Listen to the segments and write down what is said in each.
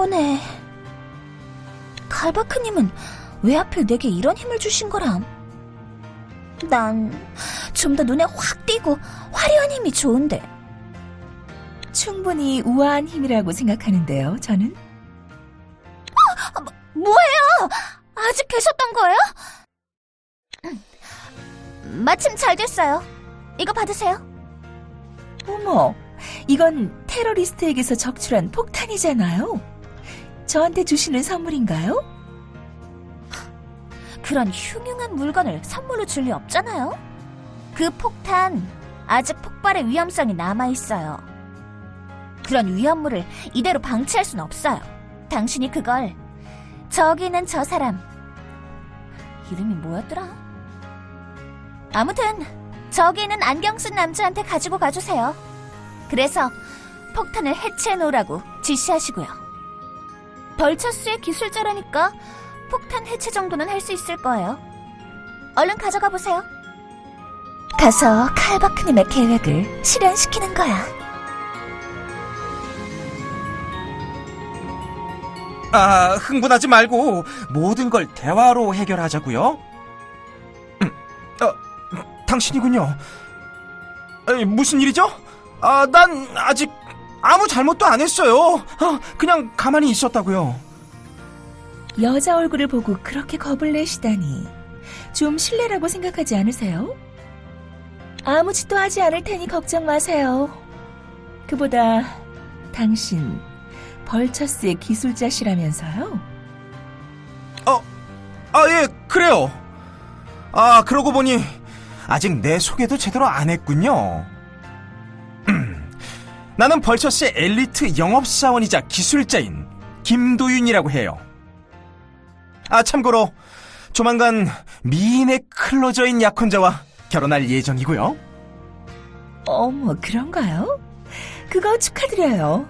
거네. 칼바크님은 왜 하필 내게 이런 힘을 주신 거람? 난 좀 더 눈에 확 띄고 화려한 힘이 좋은데. 충분히 우아한 힘이라고 생각하는데요, 저는. 뭐예요? 아직 계셨던 거예요? 마침 잘 됐어요. 이거 받으세요. 어머, 이건 테러리스트에게서 적출한 폭탄이잖아요. 저한테 주시는 선물인가요? 그런 흉흉한 물건을 선물로 줄 리 없잖아요. 그 폭탄 아직 폭발의 위험성이 남아 있어요. 그런 위험물을 이대로 방치할 순 없어요. 당신이 그걸 저기 있는 저 사람 이름이 뭐였더라? 아무튼 저기 있는 안경 쓴 남자한테 가지고 가주세요. 그래서 폭탄을 해체해 놓으라고 지시하시고요. 벌처스의 기술자라니까 폭탄 해체 정도는 할 수 있을 거예요. 얼른 가져가 보세요. 가서 칼바크님의 계획을 실현시키는 거야. 아, 흥분하지 말고 모든 걸 대화로 해결하자고요. 음, 어, 당신이군요. 에이, 무슨 일이죠? 아, 난 아직 아무 잘못도 안 했어요. 어, 그냥 가만히 있었다고요. 여자 얼굴을 보고 그렇게 겁을 내시다니. 좀 실례라고 생각하지 않으세요? 아무 짓도 하지 않을 테니 걱정 마세요. 그보다 당신 벌처스의 기술자시라면서요? 아, 예, 그래요. 아, 그러고 보니 아직 내 소개도 제대로 안 했군요. 음, 나는 벌처스의 엘리트 영업사원이자 기술자인 김도윤이라고 해요. 아, 참고로 조만간 미인의 클로저인 약혼자와 결혼할 예정이고요. 어머, 그런가요? 그거 축하드려요.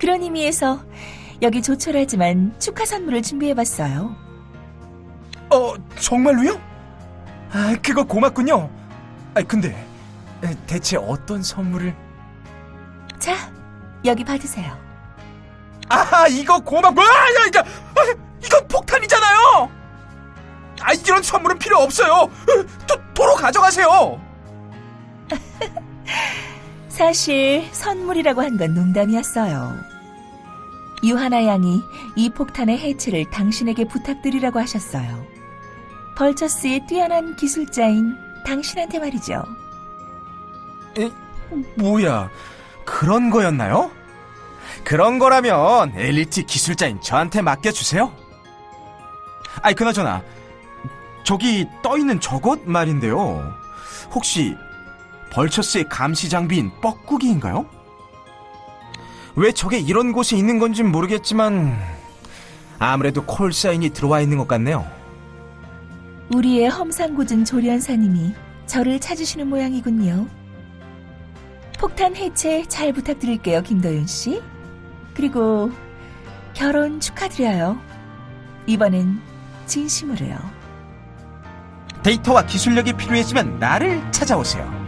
그런 의미에서 여기 조촐하지만 축하 선물을 준비해봤어요. 어, 정말로요? 아, 그거 고맙군요. 아, 근데 에, 대체 어떤 선물을? 자, 여기 받으세요. 아, 이거 고맙고, 아, 야, 이거, 아, 이건 폭탄이잖아요. 아, 이런 선물은 필요 없어요. 도, 도로 가져가세요. 사실 선물이라고 한 건 농담이었어요. 유하나 양이 이 폭탄의 해체를 당신에게 부탁드리라고 하셨어요. 벌처스의 뛰어난 기술자인 당신한테 말이죠. 뭐야, 그런 거였나요? 그런 거라면 엘리트 기술자인 저한테 맡겨주세요. 아이, 그나저나, 저기 떠 있는 저것 말인데요. 혹시 벌처스의 감시 장비인 뻐꾸기인가요? 왜 저게 이런 곳에 있는 건진 모르겠지만 아무래도 콜 사인이 들어와 있는 것 같네요. 우리의 험상궂은 조련사님이 저를 찾으시는 모양이군요. 폭탄 해체 잘 부탁드릴게요, 김도윤 씨. 그리고 결혼 축하드려요. 이번엔 진심으로요. 데이터와 기술력이 필요해지면 나를 찾아오세요.